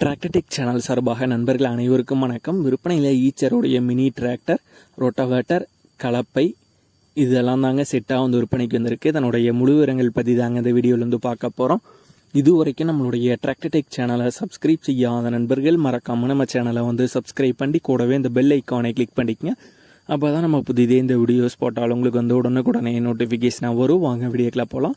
Tractor Tech channel சார்பாக நண்பர்கள் அனைவருக்கும் வணக்கம். விற்பனையில் ஈச்சருடைய மினி டிராக்டர் ரோட்டோவேட்டர் கலப்பை இதெல்லாம் தாங்க செட்டாக வந்து விற்பனைக்கு வந்திருக்கு. இதனுடைய முழு விவரங்கள் பற்றி தாங்க இந்த வீடியோவில் வந்து பார்க்க போகிறோம் இது வரைக்கும் நம்மளுடைய டிராக்டர்டெக் சேனலை சப்ஸ்கிரைப் செய்யாத நண்பர்கள் மறக்காமல் நம்ம சேனலை வந்து சப்ஸ்கிரைப் பண்ணி கூடவே இந்த பெல் ஐக்கானை கிளிக் பண்ணிக்கங்க. அப்போ தான் நம்ம புதிதே இந்த வீடியோஸ் போட்டாலும் உங்களுக்கு வந்து உடனுக்குடனே நோட்டிஃபிகேஷனாக வரும். வாங்க வீடியோக்கில் போகலாம்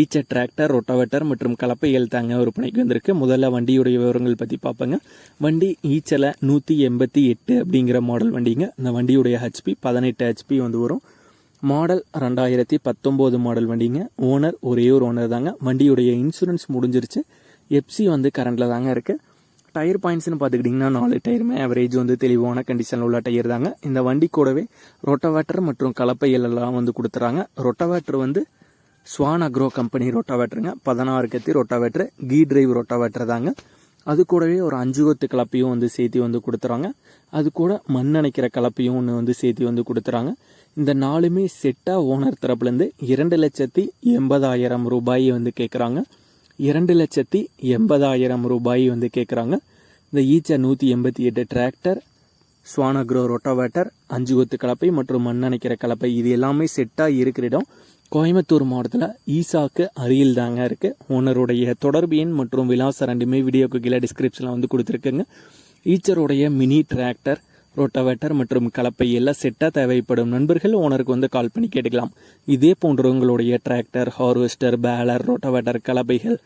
ஈச்ச டிராக்டர் ரொட்டவேட்டர் மற்றும் கலப்பைகள் தாங்க விற்பனைக்கு வந்திருக்கு. முதல்ல வண்டியுடைய விவரங்கள் பற்றி பார்ப்பேங்க. வண்டி ஈச்சலை நூற்றி எண்பத்தி எட்டு அப்படிங்கிற மாடல் வண்டிங்க. இந்த வண்டியுடைய ஹெச்பி பதினெட்டு ஹெச்பி வந்து வரும். மாடல் ரெண்டாயிரத்தி பத்தொம்போது மாடல் வண்டிங்க. ஓனர் ஒரே ஒரு ஓனர் தாங்க. வண்டியுடைய இன்சூரன்ஸ் முடிஞ்சிருச்சு. எப்சி வந்து கரண்டில் தாங்க இருக்குது டயர் பாயிண்ட்ஸ்னு பார்த்துக்கிட்டிங்கன்னா நாலு டயருமே ஆவரேஜ் வந்து தெளிவான கண்டிஷனில் உள்ள டயர் தாங்க. இந்த வண்டி கூடவே ரொட்டவேட்டர் மற்றும் கலப்பைகள் எல்லாம் வந்து கொடுத்துறாங்க. ரொட்டவேட்டர் வந்து ஸ்வான் அக்ரோ கம்பெனி ரொட்டவேட்டருங்க பதினாறு கத்தி ரொட்டவேட்டர் கீ டிரைவ் ரொட்டவேட்டர் தாங்க. அது கூடவே ஒரு அஞ்சு கொத்து கலப்பையும் வந்து சேர்த்து வந்து கொடுத்துறாங்க. அது கூட மண் அணைக்கிற கலப்பையும் ஒன்று வந்து சேர்த்து வந்து கொடுத்துறாங்க. இந்த நாலுமே செட்டாக ஓனர் தரப்புலேருந்து இரண்டு லட்சத்தி எண்பதாயிரம் ரூபாயை வந்து கேட்குறாங்க இரண்டு லட்சத்தி எண்பதாயிரம் ரூபாய் வந்து கேட்குறாங்க இந்த ஈச்சா நூற்றி எண்பத்தி எட்டு டிராக்டர் ஸ்வானக்ரோ ரொட்டோவேட்டர் அஞ்சு கொத்து கலப்பை மற்றும் மண் அணைக்கிற கலப்பை இது எல்லாமே செட்டாக இருக்கிற இடம். கோயம்புத்தூர் மாவட்டத்தில் ஈசாக்கு அருகில் தாங்க இருக்குது ஓனருடைய தொடர்பு எண் மற்றும் விலாசம் ரெண்டுமே வீடியோக்கு கீழே டிஸ்கிரிப்ஷனில் வந்து கொடுத்துருக்குங்க. ஈச்சருடைய மினி டிராக்டர் ரோட்டவேட்டர் மற்றும் கலப்பை எல்லாம் செட்டாக தேவைப்படும் நண்பர்கள் ஓனருக்கு வந்து கால் பண்ணி கேட்டுக்கலாம். இதே போன்ற உங்களுடைய tractor harvester baler rotavator கலப்பைகள்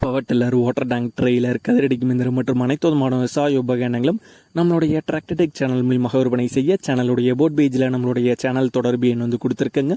power tiller water tank trailer கதிரடிக்கு மிந்திரம் மற்றும் அனைத்து விதமான விவசாய உபகரணங்களும் நம்மளுடைய டிராக்டர்டெக் சேனல் மூலியமாக விற்பனை செய்ய சேனலுடைய போட் பேஜில் நம்மளுடைய சேனல் தொடர்பு எண் வந்து கொடுத்துருக்குங்க.